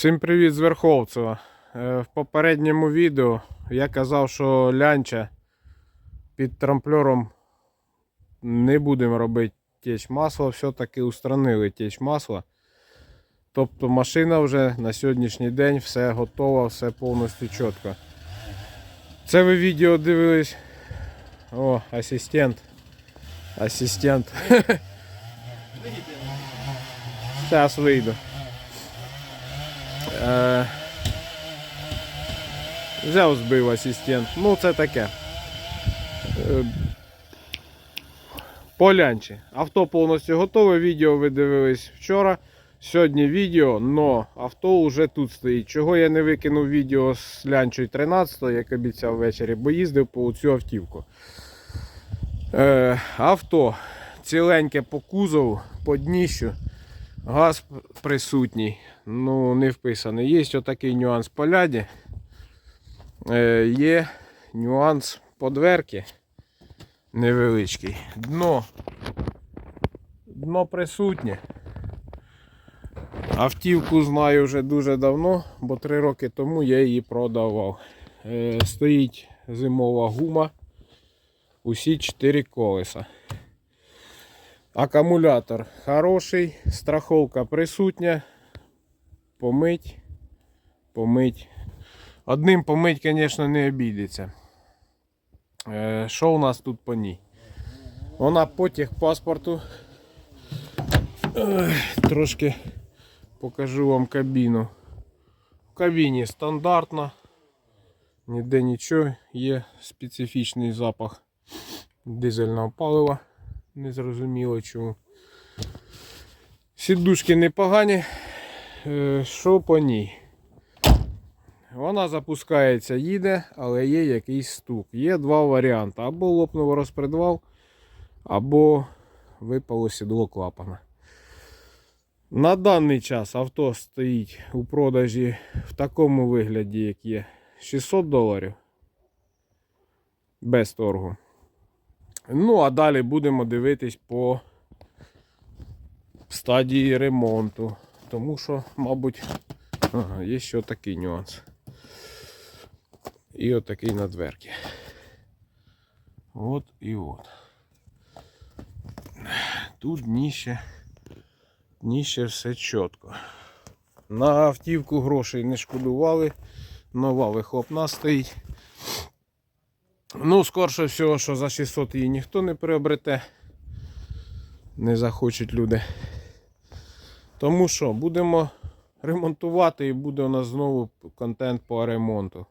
Всім привіт з Верховцева. Е, В попередньому відео я казав, що лянча під трамплером не будемо робити теч масла, все-таки устранили теч масла. Тобто машина вже на сьогоднішній день все готова, все повністю чітко. Це ви відео дивились. О, асистент. Асистент. Зараз вийду. Е, взяв збив асистент. Ну це таке. Е, Полянчі. Авто повністю готове. Відео ви дивились вчора. Сьогодні відео, но авто вже тут стоїть. Чого я не викинув відео з лянчою 13, як обіцяв ввечері, бо їздив по цю автівку. Е, авто ціленьке по кузову, по дніщу. Газ присутній, ну не вписаний. Є отакий нюанс по ляді. Е, є нюанс по дверки невеличкий. Дно. Дно присутнє. Автівку знаю вже дуже давно, бо три роки тому я її продавав. Е, стоїть зимова гума. Усі чотири колеса. Акумулятор хороший, страховка присутня. Помить, помить. Одним помить, звісно, не обійдеться. Е, Що у нас тут по ній? Вона по техпаспорту. Трошки покажу вам кабіну. В кабіні стандартно. Ніде нічого, є специфічний запах дизельного палива. Незрозуміло чому. Сідушки непогані. Е, Що по ній? Вона запускається, їде, але є якийсь стук. Є два варіанти. Або лопнув розпредвал, або випало сідло клапана. На даний час авто стоїть у продажі в такому вигляді, як є 600 доларів. Без торгу. Ну, а далі будемо дивитись по стадії ремонту. Тому що, мабуть, ага, є ще такий нюанс. І отакий на дверки. От і от. Тут дніще, дніще все чітко. На автівку грошей не шкодували. Нова вихлопна стоїть. Ну, скорше всього, що за 600 її ніхто не приобрете. Не захочуть люди. Тому що будемо ремонтувати і буде у нас знову контент по ремонту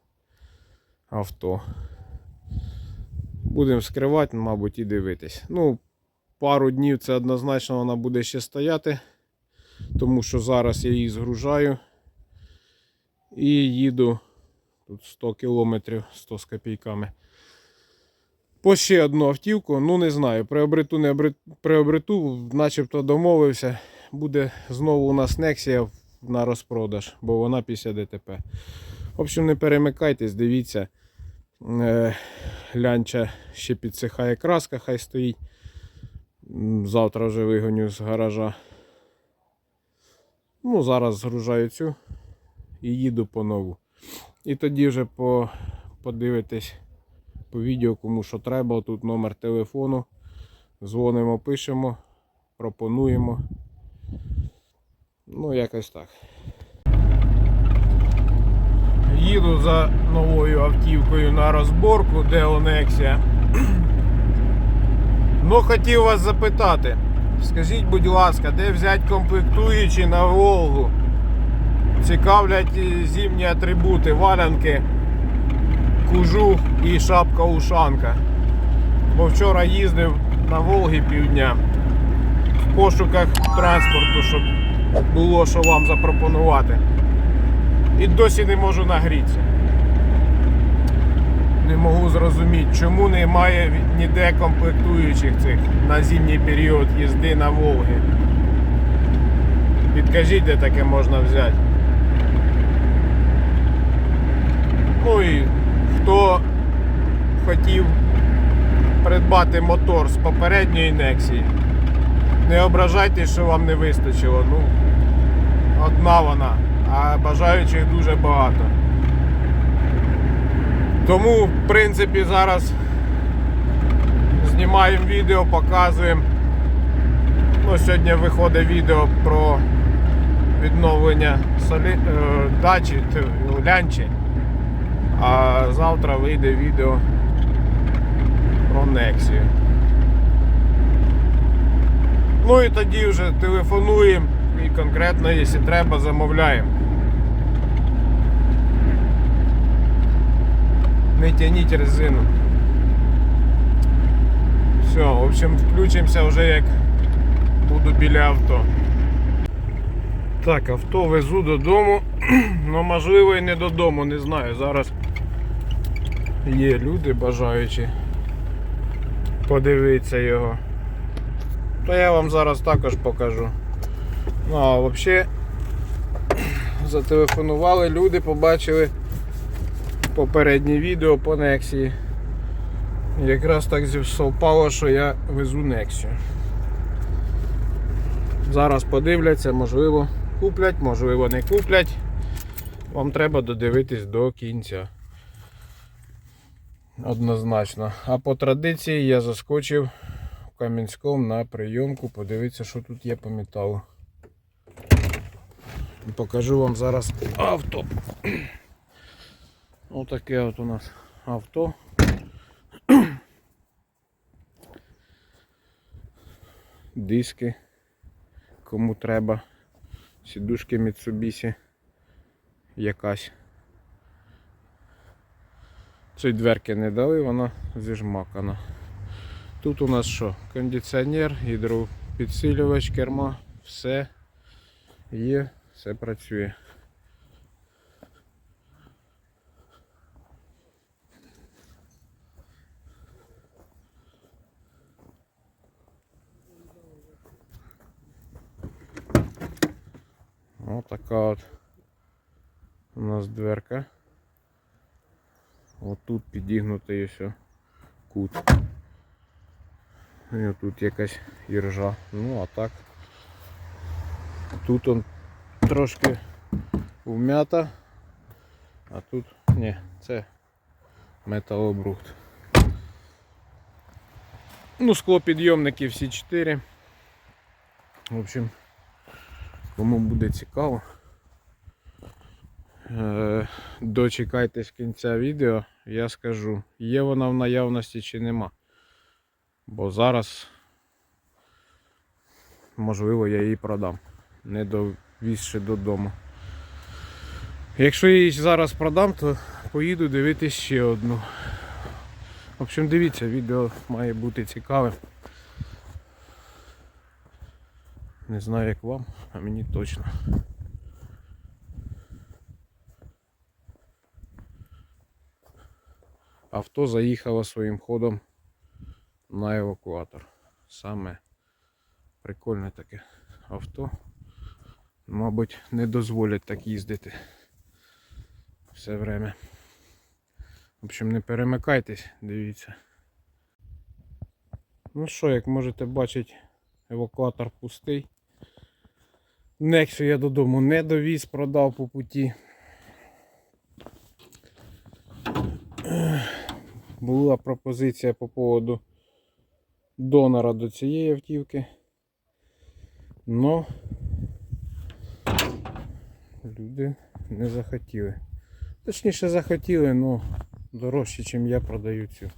авто. Будемо скривати, мабуть, і дивитись. Ну, пару днів це однозначно вона буде ще стояти, тому що зараз я її згружаю і їду тут 100 кілометрів, 100 з копійками. По ще одну автівку, ну не знаю, приобрету, не обре- приобрету, начебто домовився. Буде знову у нас Nexia на розпродаж, бо вона після ДТП. В общем, не перемикайтесь, дивіться. Е, лянча ще підсихає краска, хай стоїть. Завтра вже вигоню з гаража. Ну, зараз згружаю цю і їду по нову. І тоді вже по, подивитесь по відео, кому що треба. Тут номер телефону. Дзвонимо, пишемо, пропонуємо. Ну, якось так. Їду за новою автівкою на розборку, де Онексія. Ну, хотів вас запитати. Скажіть, будь ласка, де взяти комплектуючі на Волгу? Цікавлять зимні атрибути, валянки, кужух і шапка-ушанка. Бо вчора їздив на Волги півдня в пошуках транспорту, щоб було що вам запропонувати. І досі не можу нагрітися. Не можу зрозуміти, чому немає ніде комплектуючих цих на зимній період їзди на Волги. Підкажіть, де таке можна взяти. Ну і хто хотів придбати мотор з попередньої Нексії, не ображайте, що вам не вистачило. Ну, одна вона. а бажаючих дуже багато. Тому, в принципі, зараз знімаємо відео, показуємо. Ну, сьогодні виходить відео про відновлення солі... е, дачі лянчі. А завтра вийде відео про Нексію. Ну і тоді вже телефонуємо і конкретно, якщо треба, замовляємо. Не тяніть резину. Все, в общем, включимося вже як буду біля авто. Так, авто везу додому, ну можливо і не додому, не знаю. Зараз є люди бажаючі подивитися його. То я вам зараз також покажу. Ну а взагалі зателефонували люди, побачили попереднє відео по Нексії. Якраз так совпало, що я везу Нексію. Зараз подивляться, можливо куплять, можливо не куплять. Вам треба додивитись до кінця. Однозначно. А по традиції я заскочив в Кам'янському на прийомку, подивитися, що тут є по металу. Покажу вам зараз авто. Отаке от у нас авто. Диски, кому треба. Сідушки Mitsubishi якась. Цієї дверки не дали, вона зіжмакана. Тут у нас що? Кондиціонер, гідропідсилювач, керма, все є, все працює. Ось така от у нас дверка. Ось тут підігнутий ось кут. І тут якась іржа. Ну а так. Тут он трошки вмята, а тут ні, це металобрухт. Ну, склопідйомники всі 4. В общем, кому буде цікаво. Е, Дочекайтесь кінця відео, я скажу, є вона в наявності чи нема. Бо зараз, можливо, я її продам, не довізши додому. Якщо я її зараз продам, то поїду дивитись ще одну. В общем, дивіться, відео має бути цікавим. Не знаю як вам, а мені точно. Авто заїхало своїм ходом на евакуатор. Саме прикольне таке авто. Мабуть, не дозволять так їздити все время. В общем, не перемикайтесь, дивіться. Ну що, як можете бачити, евакуатор пустий. Нексу я додому не довіз, продав по путі. Була пропозиція по поводу донора до цієї автівки. Но люди не захотіли. Точніше захотіли, але дорожче, ніж я продаю цю.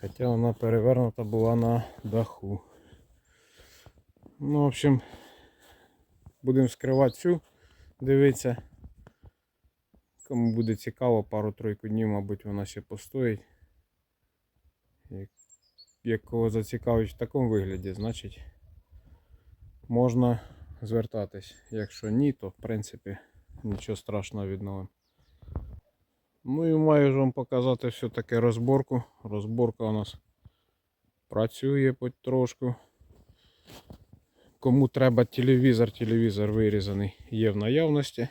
Хоча вона перевернута була на даху. Ну, в общем, будемо скривати цю, дивитися. Кому буде цікаво, пару-тройку днів, мабуть, вона ще постоїть. Як, кого зацікавить в такому вигляді, значить можна звертатись. Якщо ні, то в принципі нічого страшного відновимо. Ну і маю ж вам показати все-таки розборку. Розборка у нас працює потрошку. Кому треба телевізор, телевізор вирізаний є в наявності.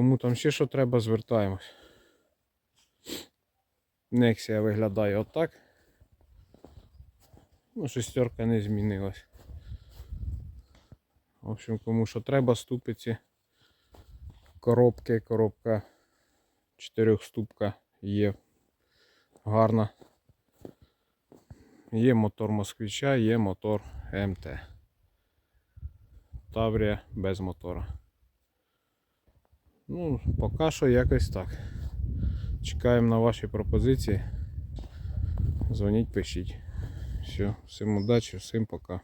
Кому там ще що треба, звертаємось. Нексія виглядає отак. Ну, шестерка не змінилась. В общем, кому що треба, ступиці, коробки, коробка чотирьохступка є гарна. Є мотор москвича, є мотор МТ. Таврія без мотора. Ну, поки що якось так. Чекаємо на ваші пропозиції. Дзвоніть, пишіть. Все, всім удачі, всім пока.